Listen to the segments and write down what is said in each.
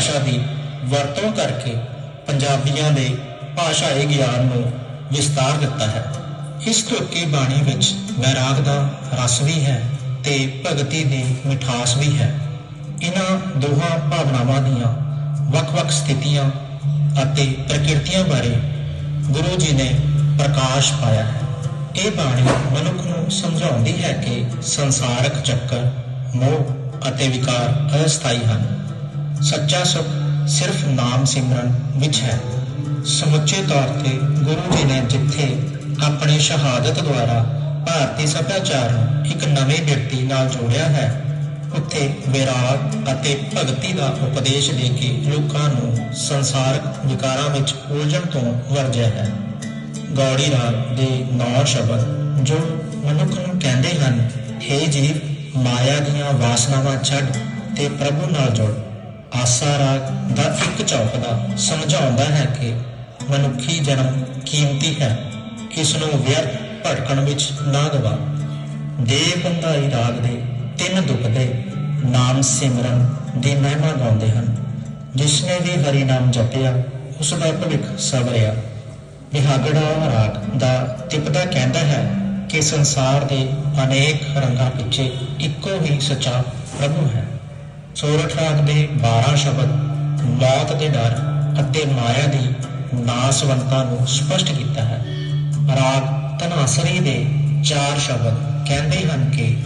ਭਾਸ਼ਾ ਦੀ ਵਰਤੋਂ ਕਰਕੇ ਪੰਜਾਬੀਆਂ ਦੇ ਭਾਸ਼ਾਈ ਗਿਆਨ ਨੂੰ ਵਿਸਤਾਰ ਦਿੱਤਾ ਹੈ। ਇਸ ਤੁਕੀ ਬਾਣੀ ਵਿੱਚ ਵੈਰਾਗ ਦਾ ਰਸ ਵੀ ਹੈ ਤੇ ਭਗਤੀ ਦੀ ਮਿਠਾਸ ਵੀ ਹੈ। ਇਹਨਾਂ ਦੋਹਾਂ ਭਾਵਨਾਵਾਂ ਦੀਆਂ ਵੱਖ-ਵੱਖ ਸਥਿਤੀਆਂ ਅਤੇ ਪ੍ਰਕਿਰਤੀਆਂ ਬਾਰੇ ਗੁਰੂ ਜੀ ਨੇ ਪ੍ਰਕਾਸ਼ ਪਾਇਆ ਹੈ। ਇਹ ਬਾਣੀ ਮਨੁੱਖ ਨੂੰ ਸਮਝਾਉਂਦੀ ਹੈ ਕਿ ਸੰਸਾਰਕ ਚੱਕਰ, ਮੋਹ ਅਤੇ ਵਿਕਾਰ ਅਸਥਾਈ ਹਨ। ਸੱਚਾ ਸੁਖ ਸਿਰਫ ਨਾਮ ਸਿਮਰਨ ਵਿੱਚ ਹੈ। ਸਮੁੱਚੇ ਤੌਰ ਤੇ ਗੁਰੂ ਜੀ ਨੇ ਜਿੱਥੇ ਆਪਣੀ ਸ਼ਹਾਦਤ ਦੁਆਰਾ ਭਾਰਤੀ ਸੱਭਿਆਚਾਰ ਨੂੰ ਇੱਕ ਨਵੇਂ ਵਿਅਕਤੀ ਨਾਲ ਜੋੜਿਆ ਹੈ, ਉੱਥੇ ਵਿਰਾਗ ਅਤੇ ਭਗਤੀ ਦਾ ਉਪਦੇਸ਼ ਦੇ ਕੇ ਲੋਕਾਂ ਨੂੰ ਸੰਸਾਰਕ ਵਿਕਾਰਾਂ ਵਿੱਚ ਉਲਝਣ ਤੋਂ ਵਰਜਿਆ ਹੈ। ਗੌੜੀ ਰਾਗ ਦੇ ਨੌ ਸ਼ਬਦ ਜੋ ਮਨੁੱਖ ਨੂੰ ਕਹਿੰਦੇ ਹਨ हे ਜੀਵ, ਮਾਇਆ ਦੀਆਂ ਵਾਸਨਾਵਾਂ ਛੱਡ ਤੇ ਪ੍ਰਭੂ ਨਾਲ ਜੁੜ। ਆਸਾ ਰਾਗ ਦਾ ਇੱਕ ਚੌਕਦਾ ਸਮਝਾਉਂਦਾ ਹੈ ਕਿ ਮਨੁੱਖੀ ਜਨਮ ਕੀਮਤੀ ਹੈ। ਇਸ ਨੂੰ ਵਿਅਰਥ ਭਟਕਣ ਵਿੱਚ ਨਾ ਗਵਾ ਦੇ ਬੰਦਾਈ ਰਾਗ ਦੇ ਤਿੰਨ ਦੁਖਦੇ ਨਾਮ ਸਿਮਰਨ ਦੀ ਮਹਿਮਾ ਗਾਉਂਦੇ ਹਨ। ਜਿਸ ਨੇ ਵੀ ਹਰੀ ਨਾਮ ਜਪਿਆ ਉਸ ਦਾ ਭਵਿੱਖ ਸਵਰਿਆ। ਬਿਹਾਗੜਾ ਰਾਗ ਦਾ ਤਿਪਦਾ ਕਹਿੰਦਾ ਹੈ ਕਿ ਸੰਸਾਰ ਦੇ ਅਨੇਕ ਰੰਗਾਂ ਪਿੱਛੇ ਇੱਕੋ ਹੀ ਸੱਚਾ ਪ੍ਰਭੂ ਹੈ। ਸੋਰਠ ਰਾਗ ਦੇ 12 ਸ਼ਬਦ ਮੌਤ ਦੇ ਡਰ ਅਤੇ ਮਾਇਆ ਦੀ ਨਾਸਵੰਤਾ ਨੂੰ ਸਪਸ਼ਟ ਕੀਤਾ ਹੈ। ਰਾਗ ਤਨਾਸਰੀ ਦੇ ਚਾਰ ਸ਼ਬਦ ਕਹਿੰਦੇ ਹਨ ਕਿ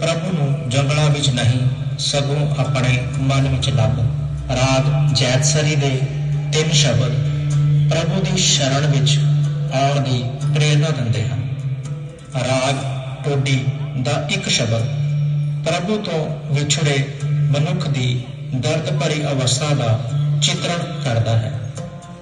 ਪ੍ਰਭੂ ਨੂੰ ਜੰਗਲਾਂ ਵਿੱਚ ਨਹੀਂ, ਸਗੋਂ ਆਪਣੇ ਮਨ ਵਿੱਚ ਲੱਭ। ਰਾਗ ਜੈਤਸਰੀ ਦੇ ਤਿੰਨ ਸ਼ਬਦ ਪ੍ਰਭੂ ਦੀ ਸ਼ਰਣ ਵਿੱਚ ਆਉਣ ਦੀ ਪ੍ਰੇਰਣਾ ਦਿੰਦੇ ਹਨ। ਰਾਗ ਟੋਡੀ ਦਾ ਇੱਕ ਸ਼ਬਦ ਪ੍ਰਭੂ ਤੋਂ ਵਿਛੜੇ ਮਨੁੱਖ ਦੀ ਦਰਦ ਭਰੀ ਅਵਸਥਾ ਦਾ ਚਿੱਤਰਣ ਕਰਦਾ ਹੈ।